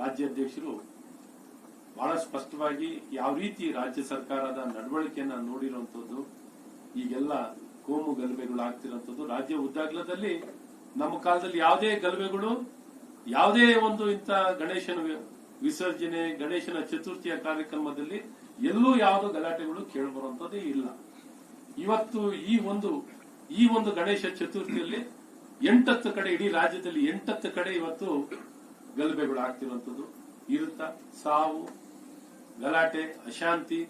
ರಾಜ್ಯಾಧ್ಯಕ್ಷರು ಬಹಳ ಸ್ಪಷ್ಟವಾಗಿ ಯಾವ ರೀತಿ ರಾಜ್ಯ ಸರ್ಕಾರದ ನಡವಳಿಕೆಯನ್ನ ನೋಡಿರುವಂತದ್ದು, ಈಗೆಲ್ಲ ಕೋಮು ಗಲಭೆಗಳು ಆಗ್ತಿರೋಂಥದ್ದು ರಾಜ್ಯ ಉದ್ದಾಗ್ಲದಲ್ಲಿ ನಮ್ಮ ಕಾಲದಲ್ಲಿ ಯಾವುದೇ ಗಲಭೆಗಳು, ಯಾವುದೇ ಒಂದು ಇಂಥ ಗಣೇಶನ ವಿಸರ್ಜನೆ, ಗಣೇಶನ ಚತುರ್ಥಿಯ ಕಾರ್ಯಕ್ರಮದಲ್ಲಿ ಎಲ್ಲೂ ಯಾವುದೋ ಗಲಾಟೆಗಳು ಕೇಳಬರುವಂತದ್ದೇ ಇಲ್ಲ. ಇವತ್ತು ಈ ಒಂದು ಈ ಒಂದು ಗಣೇಶ ಚತುರ್ಥಿಯಲ್ಲಿ ಎಂಟತ್ತು ಕಡೆ, ಇಡೀ ರಾಜ್ಯದಲ್ಲಿ ಎಂಟತ್ತು ಕಡೆ ಇವತ್ತು ಗಲಭೆಗಳು ಆಗ್ತಿರುವಂಥದ್ದು ಇರುತ್ತ? ಸಾವು, ಗಲಾಟೆ, ಅಶಾಂತಿ,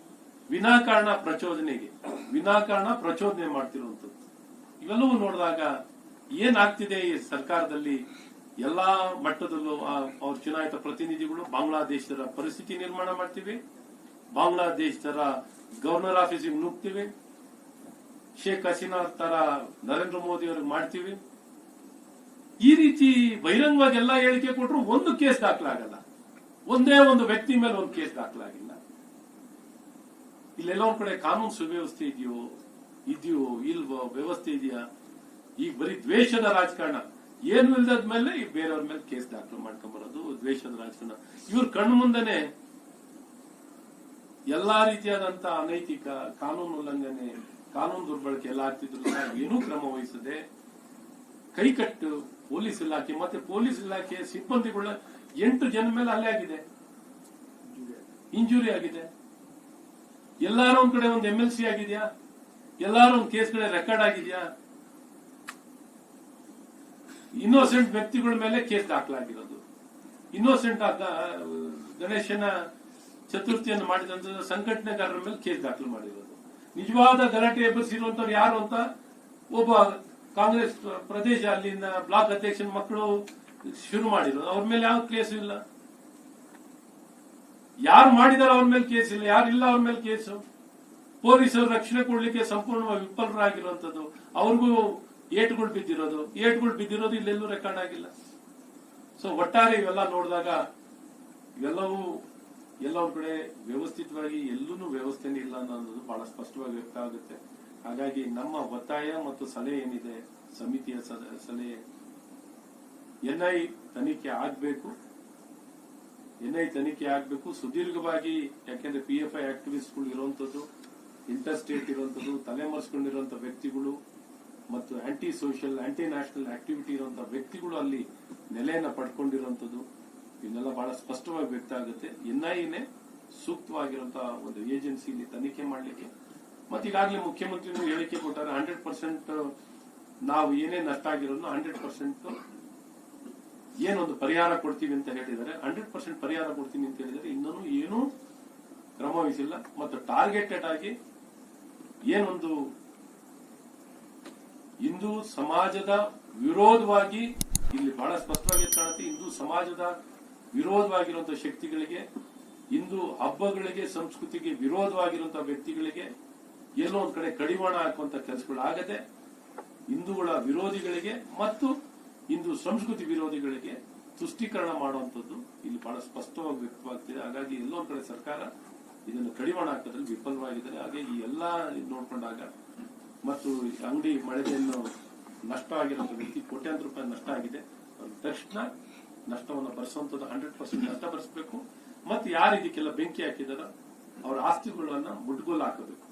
ವಿನಾಕಾರಣ ಪ್ರಚೋದನೆಗೆ, ವಿನಾಕಾರಣ ಪ್ರಚೋದನೆ ಮಾಡ್ತಿರುವಂತದ್ದು ಇವೆಲ್ಲವೂ ನೋಡಿದಾಗ ಏನಾಗ್ತಿದೆ ಈ ಸರ್ಕಾರದಲ್ಲಿ? ಎಲ್ಲಾ ಮಟ್ಟದಲ್ಲೂ ಅವ್ರ ಚುನಾಯಿತ ಪ್ರತಿನಿಧಿಗಳು ಬಾಂಗ್ಲಾದೇಶದ ಪರಿಸ್ಥಿತಿ ನಿರ್ಮಾಣ ಮಾಡ್ತೀವಿ. ಬಾಂಗ್ಲಾದೇಶದ ಗವರ್ನರ್ ಆಫೀಸಿಗೆ ನುಗ್ತೀವಿ. ಶೇಖ್ ಹಸೀನಾ ತರ ನರೇಂದ್ರ ಮೋದಿ ಅವ್ರಿಗೆ ಮಾಡ್ತೀವಿ. ಈ ರೀತಿ ಬಹಿರಂಗವಾಗಿ ಎಲ್ಲ ಹೇಳಿಕೆ ಕೊಟ್ಟರು ಒಂದು ಕೇಸ್ ದಾಖಲಾಗಲ್ಲ. ಒಂದೇ ಒಂದು ವ್ಯಕ್ತಿ ಮೇಲೆ ಒಂದು ಕೇಸ್ ದಾಖಲಾಗಿಲ್ಲ. ಇಲ್ಲೆಲ್ಲ ಒಂದ್ ಕಡೆ ಕಾನೂನು ಸುವ್ಯವಸ್ಥೆ ಇದೆಯೋ ಇದೆಯೋ, ಇಲ್ವೋ, ವ್ಯವಸ್ಥೆ ಇದೆಯಾ? ಈಗ ಬರೀ ದ್ವೇಷದ ರಾಜಕಾರಣ. ಏನು ಇಲ್ದಾದ್ಮೇಲೆ ಮೇಲೆ ಈ ಬೇರೆಯವ್ರ ಮೇಲೆ ಕೇಸ್ ದಾಖಲು ಮಾಡ್ಕೊಂಡ್ ಬರೋದು ದ್ವೇಷದ ರಾಜಕಾರಣ. ಇವ್ರ ಕಣ್ಣು ಮುಂದೆನೆ ಎಲ್ಲಾ ರೀತಿಯಾದಂತ ಅನೈತಿಕ ಕಾನೂನು ಉಲ್ಲಂಘನೆ, ಕಾನೂನು ದುರ್ಬಳಕೆ ಎಲ್ಲ ಆಗ್ತಿದ್ರು ಏನೂ ಕ್ರಮ ವಹಿಸದೆ ಕೈಕಟ್ಟು ಪೊಲೀಸ್ ಇಲಾಖೆ, ಮತ್ತೆ ಪೊಲೀಸ್ ಇಲಾಖೆ ಸಿಬ್ಬಂದಿಗಳ ಎಂಟು ಜನ ಮೇಲೆ ಹಲ್ಲೆ ಆಗಿದೆ. ಇಂಜುರಿ ಆಗಿದೆ. ಎಲ್ಲಾರು ಒಂದ್ ಕಡೆ ಒಂದು ಎಂ ಎಲ್ ಸಿ ಆಗಿದ್ಯಾ? ಎಲ್ಲಾರು ಒಂದ್ ಕೇಸ್ ಕಡೆ ರೆಕಾರ್ಡ್ ಆಗಿದೆಯಾ? ಇನ್ನೋಸೆಂಟ್ ವ್ಯಕ್ತಿಗಳ ಮೇಲೆ ಕೇಸ್ ದಾಖಲಾಗಿರೋದು. ಇನ್ನೋಸೆಂಟ್ ಆದ ಗಣೇಶನ ಚತುರ್ಥಿಯನ್ನು ಮಾಡಿದಂತ ಸಂಘಟನೆಗಾರರ ಮೇಲೆ ಕೇಸ್ ದಾಖಲು ಮಾಡಿರೋದು. ನಿಜವಾದ ಗಲಾಟೆ ಎಬ್ಬರಿಸಿರುವಂತವ್ರು ಯಾರು ಅಂತ ಒಬ್ಬ ಕಾಂಗ್ರೆಸ್ ಪ್ರದೇಶ ಅಲ್ಲಿಂದ ಬ್ಲಾಕ್ ಅಧ್ಯಕ್ಷನ ಮಕ್ಕಳು ಶುರು ಮಾಡಿರೋದು ಅವ್ರ ಮೇಲೆ ಯಾವ ಕೇಸು ಇಲ್ಲ. ಯಾರು ಮಾಡಿದಾರೋ ಅವ್ರ ಮೇಲೆ ಕೇಸ್ ಇಲ್ಲ. ಯಾರು ಇಲ್ಲ ಅವ್ರ ಮೇಲೆ ಕೇಸು. ಪೊಲೀಸರು ರಕ್ಷಣೆ ಕೊಡ್ಲಿಕ್ಕೆ ಸಂಪೂರ್ಣವಾಗಿ ವಿಫಲರಾಗಿರುವಂತದ್ದು ಅವ್ರಿಗೂ ಏಟುಗಳು ಬಿದ್ದಿರೋದು. ಏಟುಗಳು ಬಿದ್ದಿರೋದು ಇಲ್ಲೆಲ್ಲೂ ರೆಕಾರ್ಡ್ ಆಗಿಲ್ಲ. ಸೊ ಒಟ್ಟಾರೆ ಇವೆಲ್ಲ ನೋಡಿದಾಗ ಇವೆಲ್ಲವೂ ಎಲ್ಲ ಕಡೆ ವ್ಯವಸ್ಥಿತವಾಗಿ ಎಲ್ಲೂ ವ್ಯವಸ್ಥೆನೇ ಇಲ್ಲ ಅನ್ನೋದು ಬಹಳ ಸ್ಪಷ್ಟವಾಗಿ ವ್ಯಕ್ತ ಆಗುತ್ತೆ ಹಾಗಾಗಿ ನಮ್ಮ ಒತ್ತಾಯ ಮತ್ತು ಸಲಹೆ ಏನಿದೆ, ಸಮಿತಿಯ ಸಲ- ಸಲಹೆ. ಎನ್ಐ ತನಿಖೆ ಆಗಬೇಕು. ಎನ್ಐ ತನಿಖೆ ಆಗಬೇಕು. ಸುದೀರ್ಘವಾಗಿ, ಯಾಕೆಂದ್ರೆ ಪಿ ಎಫ್ ಐ ಆಕ್ಟಿವಿಸ್ಟ್ಗಳು ಇರುವಂತದ್ದು ಇಂಟರ್ ಸ್ಟೇಟ್ ಇರುವಂತದ್ದು ತಲೆಮರೆಸ್ಕೊಂಡಿರುವಂತ ವ್ಯಕ್ತಿಗಳು ಮತ್ತು anti social anti national activity ಇರುವಂತಹ ವ್ಯಕ್ತಿಗಳು ಅಲ್ಲಿ ನೆಲೆಯನ್ನು ಪಡ್ಕೊಂಡಿರುವಂತದ್ದು ಇದನ್ನೆಲ್ಲ ಬಹಳ ಸ್ಪಷ್ಟವಾಗಿ ವ್ಯಕ್ತ ಆಗುತ್ತೆ. ಎನ್ಐಎನೇ ಸೂಕ್ತವಾಗಿರುವಂತಹ ಒಂದು ಏಜೆನ್ಸಿ ಇಲ್ಲಿ ತನಿಖೆ ಮಾಡಲಿಕ್ಕೆ ಮತ್ತೆ ಈಗಾಗಲೇ ಮುಖ್ಯಮಂತ್ರಿಗಳು ಹೇಳಿಕೆ ಕೊಟ್ಟಾರೆ ಹಂಡ್ರೆಡ್ ಪರ್ಸೆಂಟ್ ನಾವು ಏನೇ ನಷ್ಟ ಆಗಿರೋದನ್ನ ಹಂಡ್ರೆಡ್ ಪರ್ಸೆಂಟ್ ಏನೊಂದು ಪರಿಹಾರ ಕೊಡ್ತೀವಿ ಅಂತ ಹೇಳಿದರೆ ಹಂಡ್ರೆಡ್ ಪರ್ಸೆಂಟ್ ಪರಿಹಾರ ಕೊಡ್ತೀನಿ ಅಂತ ಹೇಳಿದರೆ ಇನ್ನೂ ಏನೂ ಕ್ರಮ ವಹಿಸಿಲ್ಲ ಮತ್ತು ಟಾರ್ಗೆಟೆಡ್ ಆಗಿ ಏನೊಂದು ಹಿಂದೂ ಸಮಾಜದ ವಿರೋಧವಾಗಿ, ಇಲ್ಲಿ ಬಹಳ ಸ್ಪಷ್ಟವಾಗಿ ಕಾಣುತ್ತೆ, ಹಿಂದೂ ಸಮಾಜದ ವಿರೋಧವಾಗಿರುವಂತಹ ಶಕ್ತಿಗಳಿಗೆ, ಹಿಂದೂ ಹಬ್ಬಗಳಿಗೆ, ಸಂಸ್ಕೃತಿಗೆ ವಿರೋಧವಾಗಿರುವಂತಹ ವ್ಯಕ್ತಿಗಳಿಗೆ ಎಲ್ಲೋ ಒಂದ್ ಕಡೆ ಕಡಿವಾಣ ಹಾಕುವಂತ ಕೆಲಸಗಳಾಗದೆ ಹಿಂದೂಗಳ ವಿರೋಧಿಗಳಿಗೆ ಮತ್ತು ಹಿಂದೂ ಸಂಸ್ಕೃತಿ ವಿರೋಧಿಗಳಿಗೆ ತುಷ್ಟೀಕರಣ ಮಾಡುವಂತದ್ದು ಇಲ್ಲಿ ಬಹಳ ಸ್ಪಷ್ಟವಾಗಿ ವ್ಯಕ್ತವಾಗ್ತಿದೆ. ಹಾಗಾಗಿ ಎಲ್ಲೋ ಕಡೆ ಸರ್ಕಾರ ಇದನ್ನು ಕಡಿವಾಣ ಹಾಕೋದ್ರಲ್ಲಿ ವಿಫಲವಾಗಿದ್ದಾರೆ. ಹಾಗೆ ಈ ಎಲ್ಲಾ ನೋಡ್ಕೊಂಡಾಗ ಮತ್ತು ಅಂಗಡಿ ಮಳೆಯನ್ನು ನಷ್ಟ ಆಗಿರುವಂತ ವ್ಯಕ್ತಿ ಕೋಟ್ಯಾಂತರ ರೂಪಾಯಿ ನಷ್ಟ ಆಗಿದೆ. ತಕ್ಷಣ ನಷ್ಟವನ್ನು ಭರಿಸುವಂತದ್ದು ಹಂಡ್ರೆಡ್ ಪರ್ಸೆಂಟ್ ನಷ್ಟ ಭರಿಸಬೇಕು ಮತ್ತೆ ಯಾರು ಇದಕ್ಕೆಲ್ಲ ಬೆಂಕಿ ಹಾಕಿದಾರ ಅವರ ಆಸ್ತಿಗಳನ್ನ ಮುಟ್ಗೋಲು ಹಾಕಬೇಕು.